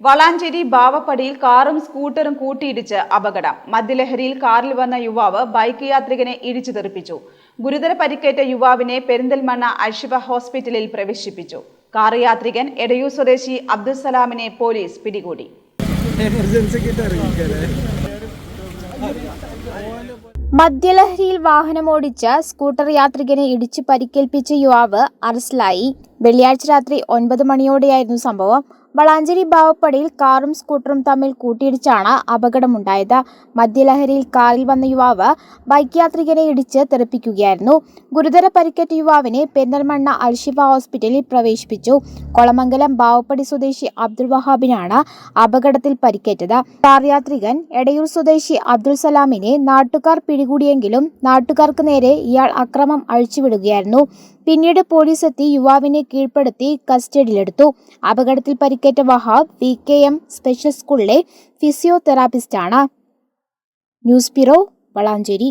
വളാഞ്ചേരി ബാവപ്പടിയിൽ കാറും സ്കൂട്ടറും കൂട്ടിയിടിച്ച് അപകടം. മദ്യലഹരിയിൽ കാറിൽ വന്ന യുവാവ് ബൈക്ക് യാത്രികനെ ഇടിച്ചു തെറിപ്പിച്ചു. ഗുരുതര പരിക്കേറ്റ യുവാവിനെ പെരിന്തൽമണ്ണ അഷിഫ ഹോസ്പിറ്റലിൽ പ്രവേശിപ്പിച്ചു. കാർ യാത്രികൻ എടയൂർ സ്വദേശി അബ്ദുൽ സലാമിനെ പോലീസ് പിടികൂടി. മദ്യലഹരിയിൽ വാഹനമോടിച്ച സ്കൂട്ടർ യാത്രികനെ ഇടിച്ചു പരിക്കേൽപ്പിച്ച യുവാവ് അറസ്റ്റിലായി. വെള്ളിയാഴ്ച രാത്രി ഒൻപത് മണിയോടെയായിരുന്നു സംഭവം. വളാഞ്ചേരി ബാവപ്പടിയിൽ കാറും സ്കൂട്ടറും തമ്മിൽ കൂട്ടിയിടിച്ചാണ് അപകടമുണ്ടായത്. മദ്യലഹരിയിൽ കാറിൽ വന്ന യുവാവ് ബൈക്ക് യാത്രികനെ ഇടിച്ച് തെറിപ്പിക്കുകയായിരുന്നു. ഗുരുതര പരിക്കേറ്റ യുവാവിനെ പെരിന്തൽമണ്ണ അൽഷിഫ ഹോസ്പിറ്റലിൽ പ്രവേശിപ്പിച്ചു. കൊളമംഗലം ബാവപ്പടി സ്വദേശി അബ്ദുൾ വഹാബിനാണ് അപകടത്തിൽ പരിക്കേറ്റത്. കാർ യാത്രികൻ എടയൂർ സ്വദേശി അബ്ദുൾ സലാമിനെ നാട്ടുകാർ പിടികൂടിയെങ്കിലും നാട്ടുകാർക്ക് നേരെ ഇയാൾ അക്രമം അഴിച്ചുവിടുകയായിരുന്നു. പിന്നീട് പോലീസ് എത്തി യുവാവിനെ കീഴ്പ്പെടുത്തി കസ്റ്റഡിയിലെടുത്തു. അപകടത്തിൽ പരിക്കേറ്റ Wahab V K M special സ്കൂളിലെ ഫിസിയോതെറാപ്പിസ്റ്റാണ്. News bureau Valanchery.